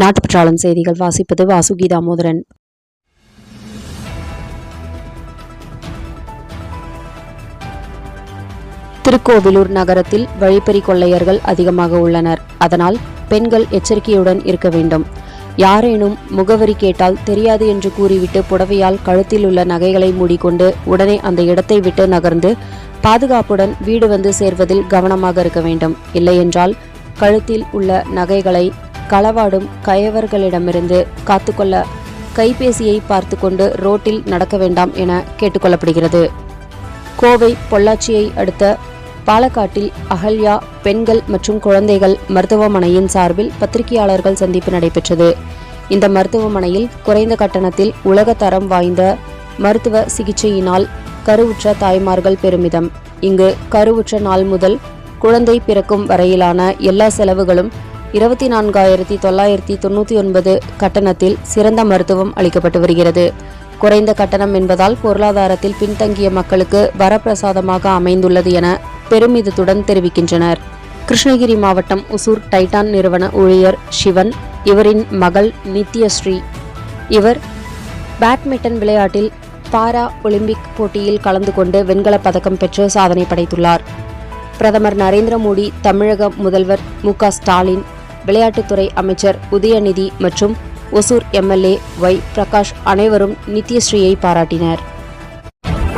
நாட்டுப்பற்றாளம் செய்திகள் வாசிப்பது வாசுகி தாமோதரன் திருக்கோவிலூர் நகரத்தில் வழிப்பறி கொள்ளையர்கள் அதிகமாக உள்ளனர். அதனால் பெண்கள் எச்சரிக்கையுடன் இருக்க வேண்டும். யாரேனும் முகவரி கேட்டால் தெரியாது என்று கூறிவிட்டு புடவையால் கழுத்தில் உள்ள நகைகளை மூடிக்கொண்டு உடனே அந்த இடத்தை விட்டு நகர்ந்து பாதுகாப்புடன் வீடு வந்து சேர்வதில் கவனமாக இருக்க வேண்டும். இல்லையென்றால் கழுத்தில் உள்ள நகைகளை களவாடும் கயவர்களிடமிருந்து காத்துக்கொள்ள கைபேசியை பார்த்து கொண்டு ரோட்டில் நடக்க வேண்டாம் என கேட்டுக்கொள்ளப்படுகிறது. கோவை பொள்ளாச்சியை அடுத்த பாலக்காட்டில் அகல்யா பெண்கள் மற்றும் குழந்தைகள் மருத்துவமனையின் சார்பில் பத்திரிகையாளர்கள் சந்திப்பு நடைபெற்றது. இந்த மருத்துவமனையில் குறைந்த கட்டணத்தில் உலக தரம் வாய்ந்த மருத்துவ சிகிச்சையினால் கருவுற்ற தாய்மார்கள் பெருமிதம். இங்கு கருவுற்ற நாள் முதல் குழந்தை பிறக்கும் வரையிலான எல்லா செலவுகளும் இருபத்தி நான்காயிரத்தி தொள்ளாயிரத்தி தொண்ணூற்றி ஒன்பது கட்டணத்தில் சிறந்த மருத்துவம் அளிக்கப்பட்டு வருகிறது. குறைந்த கட்டணம் என்பதால் பொருளாதாரத்தில் பின்தங்கிய மக்களுக்கு வரப்பிரசாதமாக அமைந்துள்ளது என பெருமிதத்துடன் தெரிவிக்கின்றனர். கிருஷ்ணகிரி மாவட்டம் ஒசூர் டைட்டான் நிறுவன ஊழியர் சிவன் இவரின் மகள் நித்யஸ்ரீ. இவர் பேட்மிண்டன் விளையாட்டில் பாரா ஒலிம்பிக் போட்டியில் கலந்து கொண்டு வெண்கலப் பதக்கம் பெற்று சாதனை படைத்துள்ளார். பிரதமர் நரேந்திர மோடி தமிழக முதல்வர் மு ஸ்டாலின் விளையாட்டுத்துறை அமைச்சர் உதயநிதி மற்றும் ஒசூர் எம்எல்ஏ ஒய் பிரகாஷ் அனைவரும் நித்யஸ்ரீயை பாராட்டினர்.